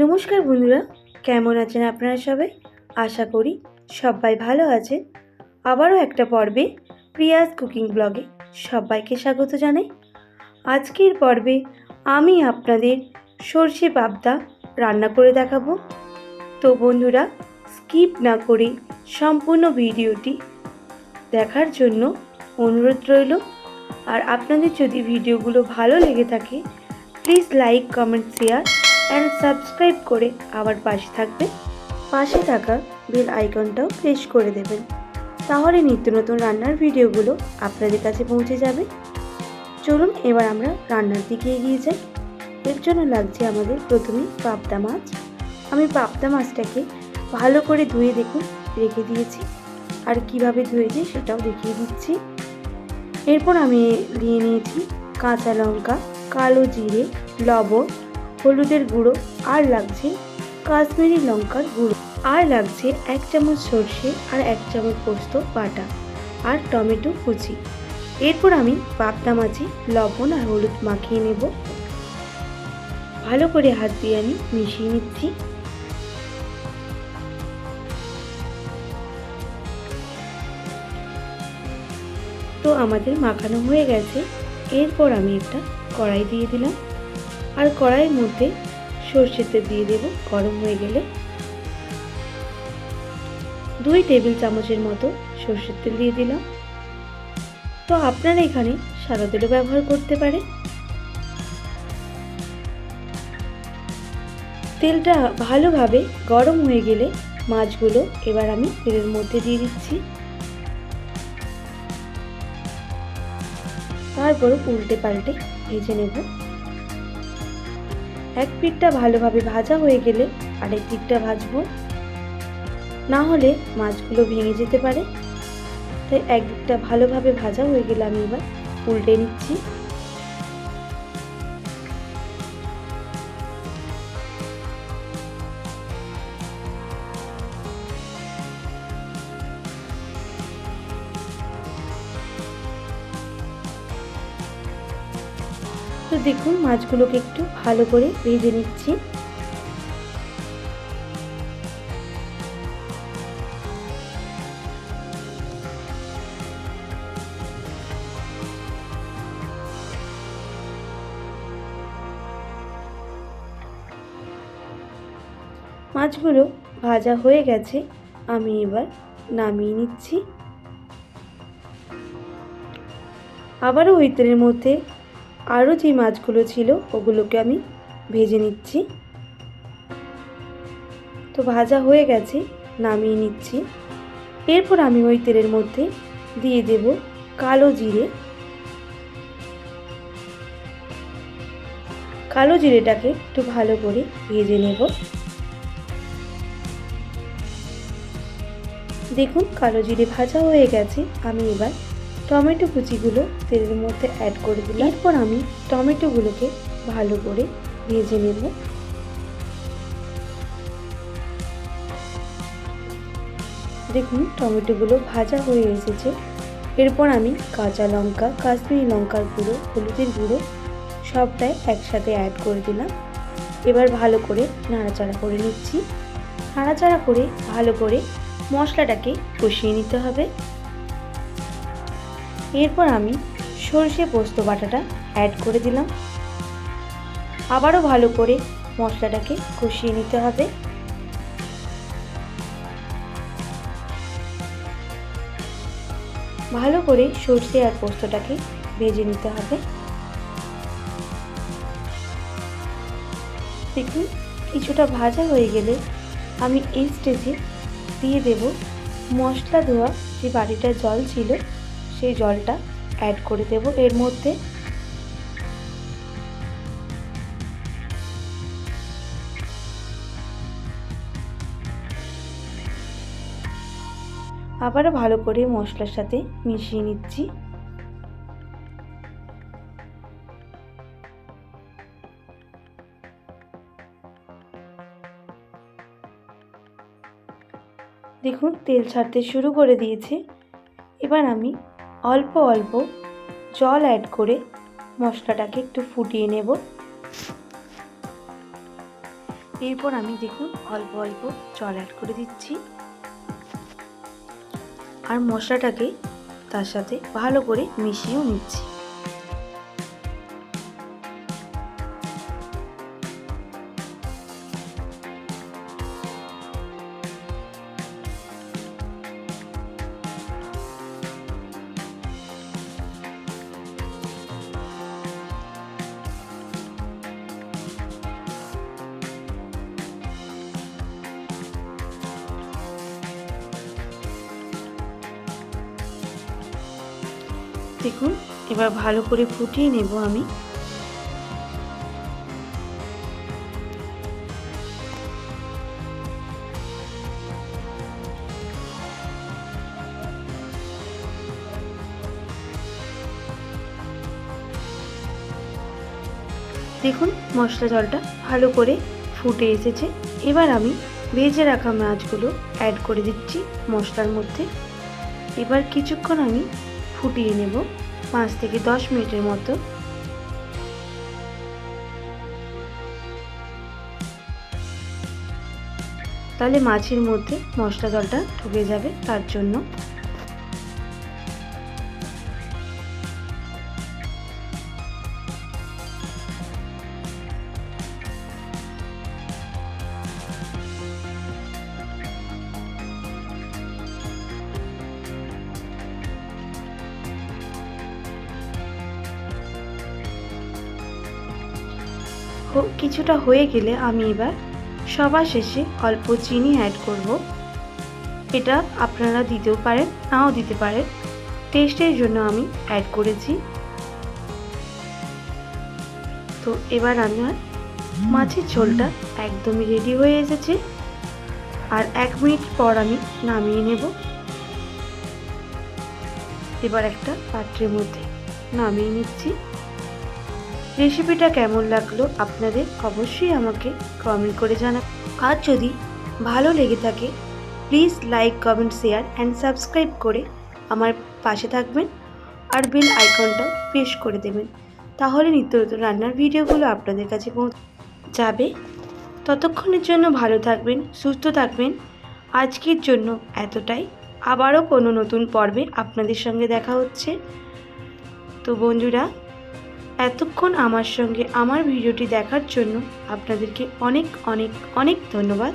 নমস্কার বন্ধুরা, কেমন আছেন আপনারা সবাই? আশা করি সবাই ভালো আছেন। আবারও একটা পর্বে প্রিয়াস কুকিং ব্লগে সবাইকে স্বাগত জানাই। আজকের পর্বে আমি আপনাদের সর্ষে পাবদা রান্না করে দেখাবো। তো বন্ধুরা, স্কিপ না করে সম্পূর্ণ ভিডিওটি দেখার জন্য অনুরোধ রইল। আর আপনাদের যদি ভিডিওগুলো ভালো লেগে থাকে, please like, comment, share and subscribe করে আবার পাশে থাকবে পাশে থাকা বেল আইকনটাও প্রেস করে দেবেন। তাহলে নিত্য নতুন রান্নার ভিডিওগুলো আপনাদের কাছে পৌঁছে যাবে। চলুন এবার আমরা রান্নার দিকে এগিয়ে যাই। এর জন্য লাগছে আমাদের প্রথমে পাবদা মাছ। আমি পাবদা মাছটাকে ভালো করে ধুয়ে দেখুন, রেখে দিয়েছি। আর কীভাবে ধুয়েছি সেটাও দেখিয়ে দিচ্ছি। এরপর আমি নিয়ে নিয়েছি কাঁচা লঙ্কা, কালো জিরে, লবণ হলুদের গুঁড়ো, আর লাগছে কাশ্মীরি লঙ্কার গুঁড়ো। আর লাগছে এক চামচ সর্ষে আর এক চামচ পোস্ত, বাটা আর টমেটো কুচি। এরপর আমি পাবদা মাছে লবণ আর হলুদ মাখিয়ে নেব। ভালো করে হাত দিয়ে আমি মিশিয়ে নিচ্ছি। তো আমাদের মাখানো হয়ে গেছে। এরপর আমি একটা কড়াই দিয়ে দিলাম। আর কড়াইয়ের মধ্যে সর্ষের তেল দিয়ে দেব, গরম হয়ে গেলে। দুই টেবিল চামচের মতো সর্ষের তেল দিয়ে দিলাম। তো আপনারা এখানে সাদা তেলও ব্যবহার করতে পারেন। তেলটা ভালোভাবে গরম হয়ে গেলে মাছগুলো এবার আমি তেলের মধ্যে দিয়ে দিচ্ছি। তারপর উল্টে পাল্টে ভেজে নেব। এক পিঠটা ভালোভাবে ভাজা হয়ে গেলে আরেক পিঠটা ভাজবো। না হলে মাছগুলো ভেঙে যেতে পারে। তাই এক পিঠটা ভালোভাবে ভাজা হয়ে গেলে আমি এবার উল্টে নিচ্ছি। দেখুন মাছগুলোকে একটু ভালো করে ভেজে নিচ্ছি। মাছগুলো ভাজা হয়ে গেছে, আমি এবার নামিয়ে নিচ্ছি। আবারও ওই মধ্যে আরও যে মাছগুলো ছিল, ওগুলোকে আমি ভেজে নিচ্ছি। তো ভাজা হয়ে গেছে, নামিয়ে নিচ্ছি। এরপর আমি ওই তেলের মধ্যে দিয়ে দেব কালো জিরে। কালো জিরেটাকে একটু ভালো করে ভেজে নেব। দেখুন, কালো জিরে ভাজা হয়ে গেছে, আমি এবার টমেটো কুচিগুলো তেলের মধ্যে অ্যাড করে দিলাম। এরপর আমি টমেটোগুলোকে ভালো করে ভেজে নেব। দেখুন, টমেটোগুলো ভাজা হয়ে এসেছে। এরপর আমি কাঁচা লঙ্কা, কাশ্মীরি লঙ্কার গুঁড়ো, হলুদের গুঁড়ো সবটাই একসাথে অ্যাড করে দিলাম। এবার ভালো করে নাড়াচাড়া করে নিচ্ছি। নাড়াচাড়া করে ভালো করে মশলাটাকে কষিয়ে নিতে হবে। এরপর আমি সর্ষে পোস্ত বাটাটা অ্যাড করে দিলাম। আবারও ভালো করে মশলাটাকে কষিয়ে নিতে হবে। ভালো করে সর্ষে আর পোস্তটাকে ভেজে নিতে হবে। দেখুন, কিছুটা ভাজা হয়ে গেলে আমি এই স্টেজে দিয়ে দেব মশলা ধোয়া যে বাড়িটার জল ছিল সেই জলটা অ্যাড করে দেব। এর মধ্যে আবারও ভালো করে মশলার সাথে মিশিয়ে নিচ্ছি। দেখুন, তেল ছাড়তে শুরু করে দিয়েছে। এবার আমি অল্প অল্প জল অ্যাড করে মশলাটাকে একটু ফুটিয়ে নেব। এরপর আমি দেখুন অল্প অল্প জল অ্যাড করে দিচ্ছি। আর মশলাটাকে তার সাথে ভালো করে মিশিয়েও নিচ্ছি। দেখুন, এবার ভালো করে ফুটিয়ে নেব আমি। দেখুন, মশলা জলটা ভালো করে ফুটে এসেছে। এবার আমি ভেজে রাখা মাছগুলো অ্যাড করে দিচ্ছি মশলার মধ্যে। এবার কিছুক্ষণ আমি ফুটিয়ে নেব পাঁচ থেকে দশ মিনিটের মতো। তাহলে মাছের মধ্যে মশলা জলটা ঢুকে যাবে তার জন্য। হো- কিছুটা হয়ে গেলে আমি এবার সবার শেষে অল্প চিনি অ্যাড করব। এটা আপনারা দিতেও পারেন, নাও দিতে পারেন। টেস্টের জন্য আমি অ্যাড করেছি। তো এবার আমার মাছের ঝোলটা একদমই রেডি হয়ে এসেছে। আর এক মিনিট পর আমি নামিয়ে নেব। এবার একটা পাত্রের মধ্যে নামিয়ে নিচ্ছি। রেসিপিটা কেমন লাগল আপনাদের অবশ্যই আমাকে কমেন্ট করে জানা আর যদি ভালো লেগে থাকে please like comment share and subscribe করে আমার পাশে থাকবেন আর বেল আইকনটাও প্রেস করে দেবেন। তাহলে নিত্য নতুন রান্নার ভিডিওগুলো আপনাদের কাছে পৌঁছ যাবে। ততক্ষণের জন্য ভালো থাকবেন, সুস্থ থাকবেন। আজকের জন্য এতটাই। আবারও কোনো নতুন পর্বে আপনাদের সঙ্গে দেখা হচ্ছে। তো বন্ধুরা এতক্ষণ আমার সঙ্গে আমার ভিডিওটি দেখার জন্য আপনাদেরকে অনেক অনেক অনেক ধন্যবাদ।